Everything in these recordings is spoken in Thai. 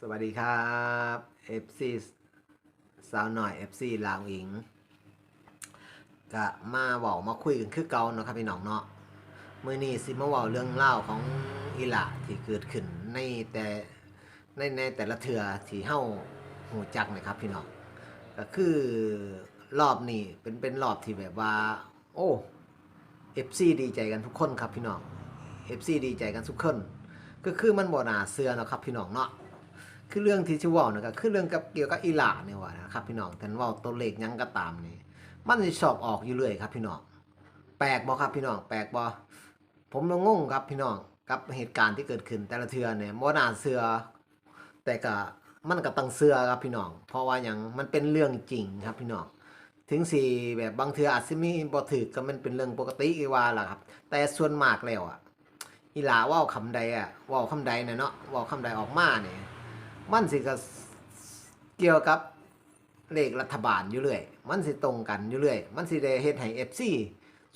สวัสดีครับ FC สาวหน่อย FC ลาวอิงก็มาเว้ามาคุยกันคือเก่าเนาะครับพี่น้องเนาะมื้อนี้สิมาเว้าเรื่องเล่าของอีหละที่เกิดขึ้นในแต่ในในแต่ละเทือที่เฮ้าหูจักนะครับพี่น้องก็คือรอบนี้เป็นเป็นรอบที่แบบว่า โอ้ FC ดีใจกันทุกคนครับพี่น้อง FC ดีใจกันทุกคน ก็คือมันบ่นาเชื่อเนาะครับพี่น้องเนาะ คือเรื่องที่ชิเว่านะครับคือเรื่องกับเกี่ยวกับอีหล่าเนี่ยว่านะครับพี่น้องแต่ว่าตัวเลขยังก็ตามนี่มันสิสอบออกอยู่เรื่อยครับพี่น้องแปลกบ่ครับพี่น้องแปลกบ่ผมงงครับพี่น้องกับเหตุการณ์ที่เกิดขึ้นแต่ละเทือเนี่ยบ่น่าเชื่อแต่ก็มันก็ต้องเชื่อครับพี่น้อง เพราะว่าหยังมันเป็นเรื่องจริงครับพี่น้องถึงสิแบบบางเทืออาจสิมีบ่ถูกก็มันเป็นเรื่องปกติอีว่าล่ะครับ แต่ส่วนมากแล้วอะอีหลาว้าคำใดอะว้าคำใดเนี่ยเนาะว้าคำใดออกมาเนี่ย มันสิก็เกี่ยวกับเลขรัฐบาลอยู่เรื่อย มันสิตรงกันอยู่เรื่อย มันสิได้เฮ็ดให้ FC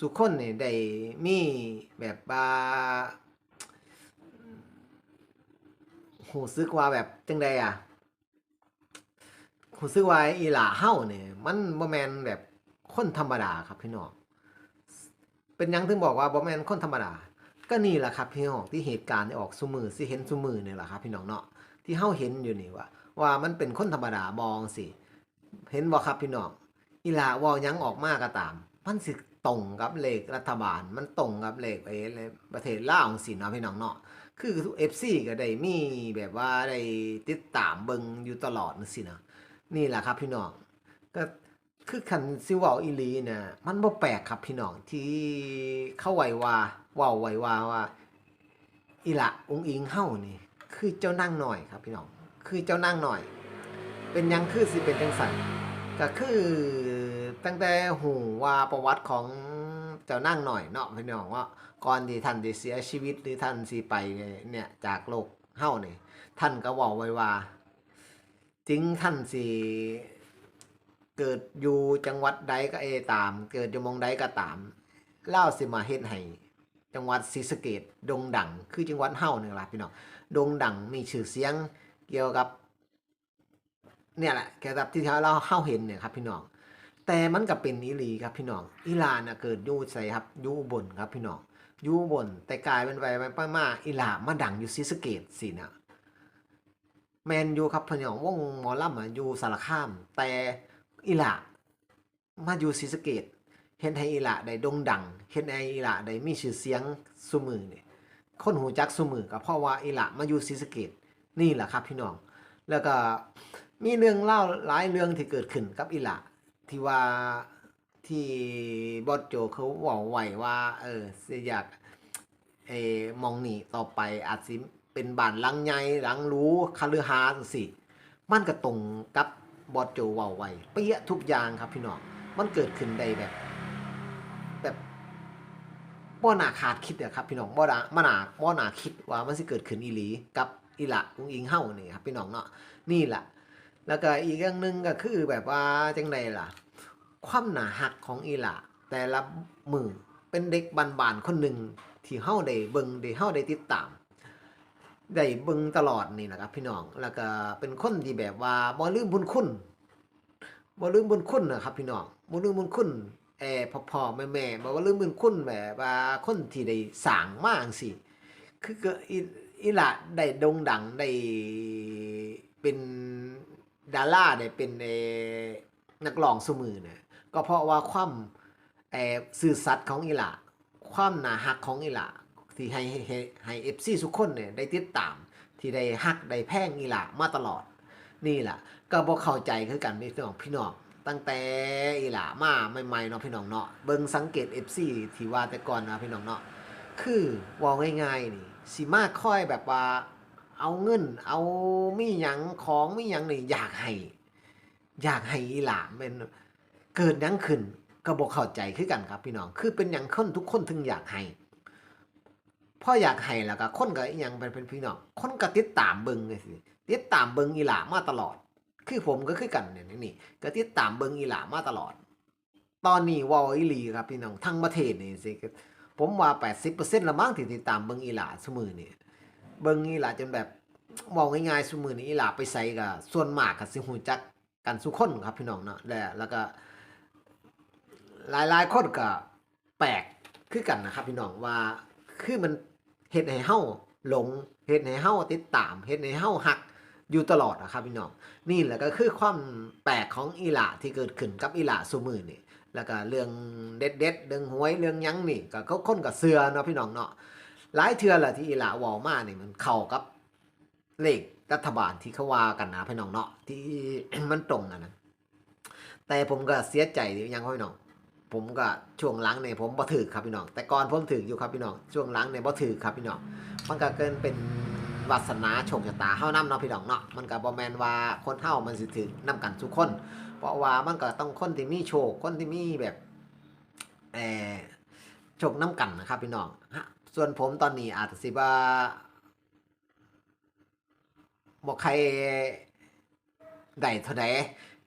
สุกคนนี่ได้มีแบบว่าหูซึกว่าแบบจังใดอะหูซึกว่าอีหล่าเฮ้าเนี่ยมันบ่แมนแบบคนธรรมดาครับพี่น้องเป็นยังถึงบอกว่าบ่แมนคนธรรมดา ก็นี่แหละครับพี่น้องที่เหตุการณ์ออกซุมือสิเห็นซุมือเนี่ยแหละครับพี่น้องเนาะ ที่เฮาเห็นอยู่นี่ว่า ว่ามันเป็นคนธรรมดามองสิเห็นบ่ครับพี่น้องอีหลาว้ายังออกมาก็ตาม มันสิตรงกับเลขรัฐบาล มันตรงกับเลขไอ้ประเทศลาวจังซี่เนาะพี่น้องเนาะคือ FC ก็ได้มีแบบว่าได้ติดตามเบิงอยู่ตลอดจังซี่นะนี่แหละครับพี่น้องก็คือคันสิวาอีลีน่ะมันบ่แปลกครับพี่น้องที่เข้าไว้ว่าว้าไว้ว่าว่าอีหละองอิงเฮานี่ คือเจ้านั่งหน่อยครับพี่น้องคือเจ้านั่งหน่อย เป็นยังคือสิเป็นจังสันก็คือตั้งแต่หูว่าประวัติของเจ้านั่งหน่อยเนาะพี่น้องว่าก่อนที่ท่านจะเสียชีวิตหรือท่านสิไปเนี่ยจากโลกเฮาเนี่ยท่านก็บอกไว้ว่าถึงท่านสิเกิดอยู่จังหวัดใดก็เอตาม เกิดอยู่มองใดก็ตามเล่าสิมาเฮ็ดให้ จังหวัดศรีสะเกดดงดังคือจังหวัดเฮ้านี่ล่ะพี่น้องดงดังมีชื่อเสียงเกี่ยวกับเนี่ยแหละเกี่ยวกับที่เราเฮาเห็นเนี่ยครับพี่น้องแต่มันก็เป็นอีหลีครับพี่น้องอีหลานเกิดยู่ไสครับยู่บลครับพี่น้องยู่บลแต่กลายเป็นไปไปมาอีหลามาดังอยู่ศรีสะเกดสินะแมนยู่ครับพี่น้องวงหมอลำอะอยู่สารคาม แต่อีหลามาอยู่ศรีสะเกด เฮ็ดให้อีหละได้ดงดังเฮ็ดให้อีหละได้มีชื่อเสียงซุมือเนี่ยคนหูจักซุมือก็เพราะว่าอีหละมาอยู่ศรีสะเกษนี่แหละครับพี่น้อง แล้วก็มีเรื่องเล่าหลายเรื่องที่เกิดขึ้นกับอีหละที่ว่าที่บอสโจเขาเว้าไว้ว่า เออสิอยากเอมองหนี่ต่อไปอาจสิเป็นบ้านหลังใหญ่หลังรู้คฤหาสน์สิ มันก็ตรงกับบอสโจว้าไว้เปี้ยทุกอย่างครับพี่น้อง มันเกิดขึ้นได้แบบ แบบบ่น่าคาดคิดอะครับพี่น้องบ่น่าบ่น่าบ่น่าคิดว่ามันสิเกิดขึ้นอีหลีกับอีหละอุ้งอิงเฮานี่ครับพี่น้องเนาะนี่แหละแล้วก็อีกอย่างหนึ่งก็คือแบบว่าจังไดล่ะ ความหนาหักของอีหละแต่ละมือเป็นเด็กบานๆคนหนึ่งที่เฮาได้เบิงได้เฮาได้ติดตามได้เบิงตลอดนี่นะครับพี่น้องแล้วก็เป็นคนที่แบบว่าบ่ลืมบุญคุณบ่ลืมบุญคุณนะครับพี่น้องบ่ลืมบุญคุณ เออพ่อแม่แม่บอกว่าลืมบุญคุณแบบว่าคนที่ได้สร้างมาจังซี่คือก็อีอีหละได้ดงดังได้เป็นดาราได้เป็นเออนักร้องซุมือเนี่ยก็เพราะว่าความเออซื่อสัตย์ของอีหละความหนาฮักของอีหละที่ให้ให้ให้ให้ FC ทุกคนเนี่ยได้ติดตาม ที่ได้ฮักได้แพ่งอีหละมาตลอดนี่แหละก็บ่เข้าใจคือกันพี่น้องพี่น้อง ตั้งแต่อีหล่ามาใหม่ๆเนาะพี่น้องเนาะเบิ่งสังเกต FC ที่ว่าแต่ก่อนนะพี่น้องเนาะคือว่าง่ายๆนี่สิมาค่อยแบบว่าเอาเงิน เอามีหยังของมีหยังนี่อยากให้อยากให้อีหล่าเป็นเกิดยังขึ้นก็บ่เข้าใจคือกันครับพี่น้อง คือเป็นหยังคนทุกคนถึงอยากให้พออยากให้แล้วก็คนก็ยังเป็นเป็นพี่น้องคนก็ติดตามเบิงเลยสิติดตามเบิงอีหล่ามาตลอด คือผมก็คือกันเนี่ยนี่ก็ติดตามเบิงอีหลามาตลอด ตอนนี้วอลอีลีครับพี่น้องทั้งประเทศนี่สิผมว่า 80%ละมั้งที่ติดตามเบิงอีหลาสมือนี่เบิงอีหลาจนแบบเว้าง่ายๆซุมื้อนี้อีหลาไปไสก็ส่วนมากก็สิฮู้จักกันซุคนครับพี่น้องเนาะและแล้วก็หลายๆคนก็แปลกคือกันนะครับพี่น้องว่าคือมันเฮ็ดให้เฮาหลงเฮ็ดให้เฮาติดตามเฮ็ดให้เฮาฮัก อยู่ตลอดอะครับพี่น้องนี่แหละก็คือความแปลกของอีหลาที่เกิดขึ้นกับอีหลาซุมื้อนี่แล้วก็เรื่องเด็ดๆเรื่องหวยเรื่องยังนี่ก็เขาค้นก็เชื่อเนาะพี่น้องเนาะหลายเทือแหละที่อีหลาว้ามาเนี่ยมันเข้ากับเลขรัฐบาลที่เขาว่ากันนะพี่น้องเนาะที่มันตรงนั่นนะแต่ผมก็เสียใจอยู่อยังพี่น้องผมก็ช่วงหลังเนี่ยผมบ่ถือครับพี่น้องแต่ก่อนผมถืออยู่ครับพี่น้องช่วงหลังเนี่ยบ่ถือครับพี่น้องมันก็เกินเป็น วาสนาโชคชะตาเฮานำเนาะพี่น้องเนาะมันก็บ่แม่นว่าคนเฮามันสิถือนํกันทุกคน เพราะว่ามันก็ต้องคนที่มีโชคคนที่มีแบบเออโชคนํกันนะครับพี่น้องฮะส่วนผมตอนนี้อาจจะสิว่าบ่ใครได้เท่าใด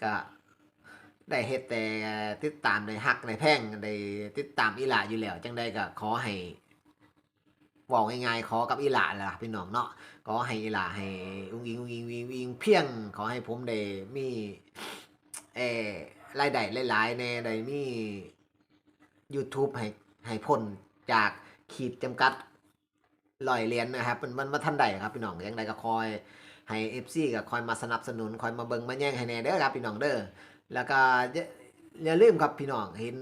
ก็ได้เฮ็ดแต่ติดตามได้ฮักได้แพ่งได้ติดตามอีหลาอยู่แล้วจังใดก็ขอให้ เว้าง่ายๆขอกับอีหลาล่ะพี่น้องเนาะขอให้อีหลาให้อุ้งอิงอุ้งอิงวิงวิงเพียงขอให้ผมได้มีเออรายได้หลายๆแน่ได้มี YouTube ให้ให้พ้นจากขีดจำกัดร้อยเรียญนะครับมันมันมาทันใดครับพี่น้องจังใดก็คอยให้ FC ก็คอยมาสนับสนุนคอยมาเบิงมาแย่งให้แน่เด้อครับพี่น้องเด้อแล้วก็อย่าอย่าลืมครับพี่น้องเห็น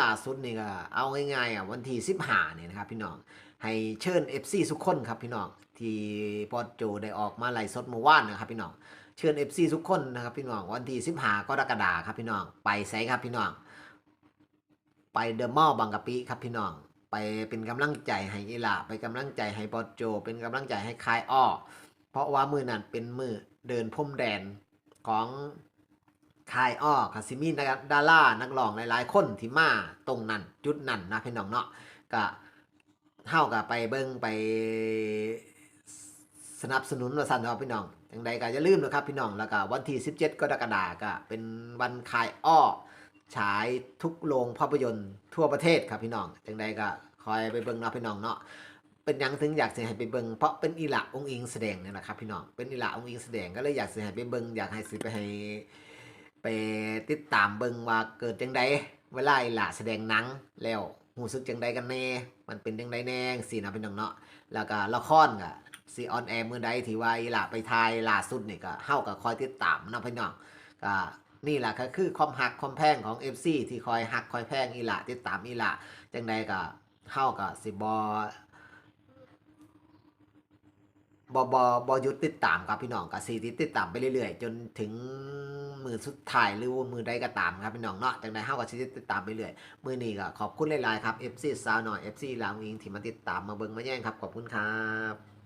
ล่าสุดนี่ก็เอาง่ายๆอะวันที่15เนี่ยนะครับพี่น้อง ให้เชิญ FC ทุกคนครับพี่น้องที่ปอดโจได้ออกมาไล่สดเมื่อวานนะครับพี่น้องเชิญ FC ทุกคนนะครับพี่น้องวันที่15กรกฎาครับพี่น้องไปไสครับพี่น้องไปเดอะมอลล์บางกะปิครับพี่น้องไปเป็นกำลังใจให้อีหลาไปกำลังใจให้ปอดโจ เป็นกำลังใจให้คายอ้อเพราะว่ามือนั้นเป็นมือเดินพรมแดนของคายอ้อคาซิมีนักดารานักร้องหลายๆ คนที่มาตรงนั้นจุดนั้นนะพี่น้องเนาะก็ เฮาก็ไปเบิ่งไปสนับสนุนว่าซั่นเนาพี่น้องจังใดก็อย่าลืมนะครับพี่น้องแล้วก็วันที่ 17 กรกฎาคมก็เป็นวันคายอ้อฉายทุกโรงภาพยนตร์ทั่วประเทศครับพี่น้องจังใดก็คอยไปเบิ่งเนาะพี่น้องเนาะเป็นยังถึงอยากเสิให้ไปเบิ่งเพราะเป็นอีหละองค์อิงแสดงเนี่ยนะครับพี่น้องเป็นอีหละองค์อิงแสดงก็เลยอยากเสิให้ไปเบิ่งอยากให้สิไปให้ไปติดตามเบิ่งว่าเกิดจังใดเวลาอีหล่าแสดงหนังแล้ว หูซึกจังใดกันแน่ มันเป็นจังใดแน่สินะเป็น้องเนาะแล้วก็ละครก็สิออนแอร์มือใดที่ว่าอีหล่าไปทายล่าสุดนี่ก็เฮาก็คอยติดตามนะพี่น้องก็นี่แหละก็คือความหักความแพงของ FC ที่คอยหักคอยแพงอีหล่าติดตามอีหล่าจังใดก็เฮาก็สิบอ บอบอบอยุดติดตามครับพี่น้องกับซีติดตามไปเรื่อยๆ จนถึงมือสุดท้ายหรือว่ามือใดก็ตามครับพี่น้องเนาะจากนั้นเฮาก็สิติดตามไปเรื่อยมือนี้ก็ขอบคุณหลายๆครับ FC สาวหน่อย FC ลาวอิงที่มาติดตามมาเบิ่งมาแย่งครับขอบคุณครับ